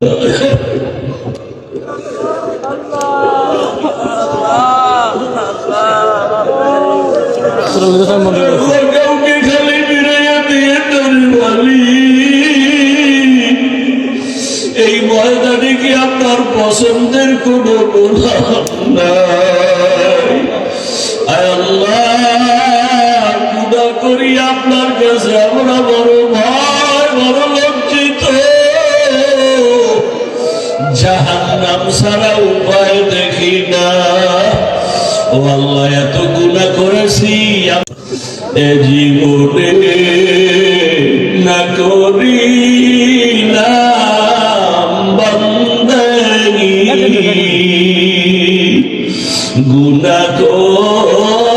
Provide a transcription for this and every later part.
এই ময়দানে কি আপনার পছন্দের কোন আল্লাহ করি আপনার কাছে আমরা বড় ভয় বড় লজ্জিত জাহান্নাম ছাড়া উপায় দেখি না। ও আল্লাহ, এত গুণা করেছি এ জীবনে না করি না গুণা করে।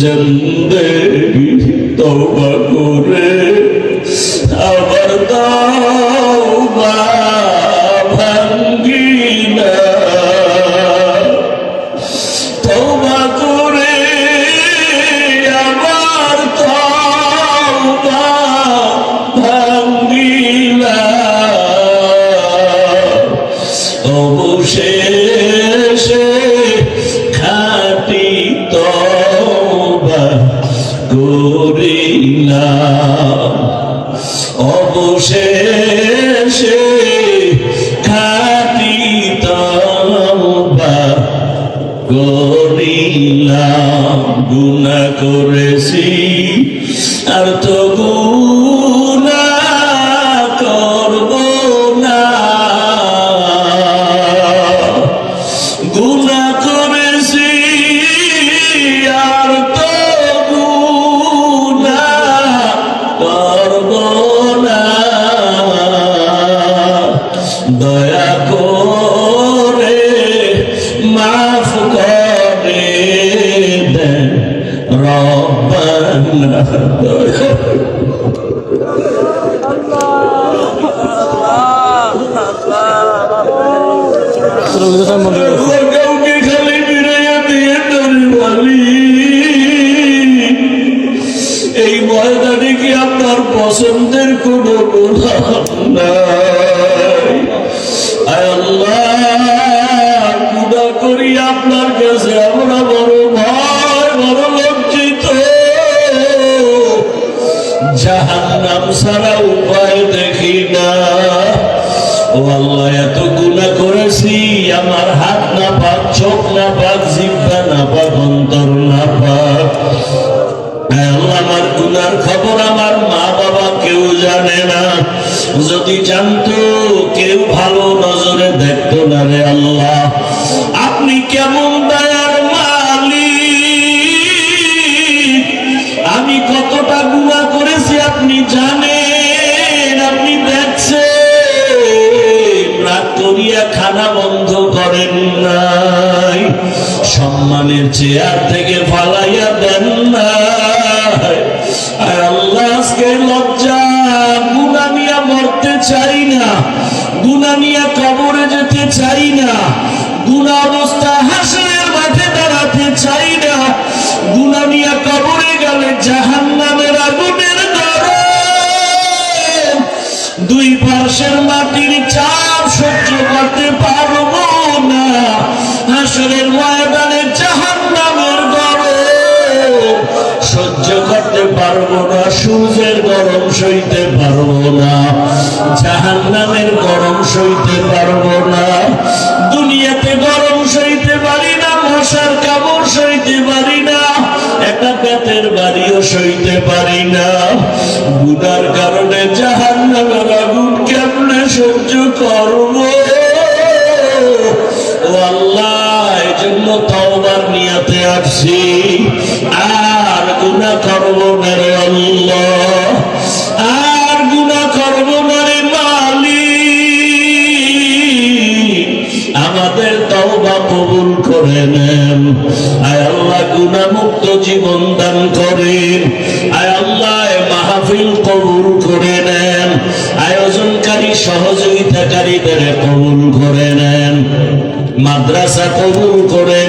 জিন্দগি তওবা করে আবার তওবা করিলাম অবশেষে খাটি করিলাম গুণা করেছি। আর তো গুণা দয়া করে মাফ করে দেন রব্বানা। দয়া এই ময়দানে কি আপনার পছন্দের কোন নাই? আয় আমার হাত না। পাক চোখ না পাক জিব্বা না পাক অন্তর না পাক আমার গুনার খবর আমার মা বাবা কেউ জানে না। যদি জানতো, কেউ ভালো করিয়া খানা বন্ধ করেন নাই। সম্মানের চেয়ার থেকে ফালাইয়া দেন নাই। হাসরের ময়দানে জাহান নামের গরম সহ্য করতে পারব না, সূর্যের গরম সইতে পারব না জাহান নামের গরম সইতে পারব না। দান করেন কবুল করে নেন। আয়োজনকারী সহ সহযোগিতাকারীদের কবুল করে নেন। মাদ্রাসা কবুল করে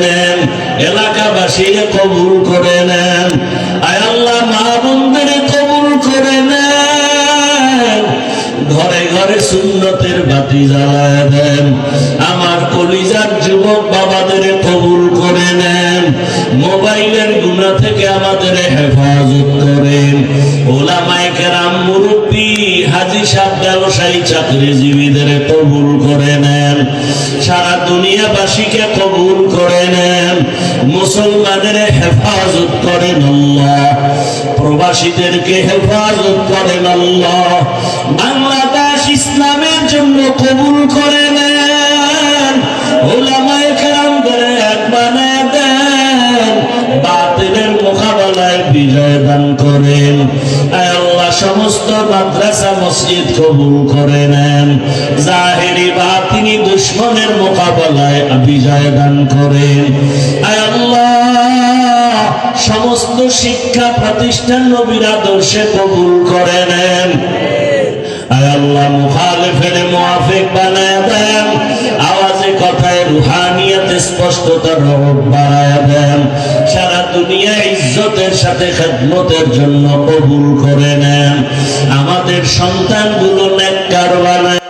ঘরে ঘরে সুন্নতের বাতি জ্বালায় দেন। আমার আমাদের হেফাজত করেন। ওলামায় কেরাম মুরব্বী হাজি সাহেব, ব্যবসায়ী, চাকরিজীবীদের কবুল করে নেন। সারা দুনিয়াবাসীকে কবুল করে নেন। মুসলমানের হেফাজত করেন আল্লাহ। প্রবাসীদেরকে হেফাজত করেন আল্লাহ। বাংলাদেশ দান করেন। আল্লাহ, সমস্ত মাদ্রাসা মসজিদ কবুল করে নেন। জাহেরি বাতিনি দুশ্মনের মোকাবেলায় বিজয় দান করেন সমস্ত শিক্ষা প্রতিষ্ঠান নবীর আদর্শে কবুল করে নেন। আল্লাহ মুখালিফের মুআফিক বানায় দেন। আওয়াজে কথায় রুহানিয়াতে স্পষ্টতা রব বাড়ায় দেন। সারা দুনিয়া ইজ্জতের সাথে খেদমতের জন্য কবুল করে নেন। আমাদের সন্তানগুলো নেককার বানায়।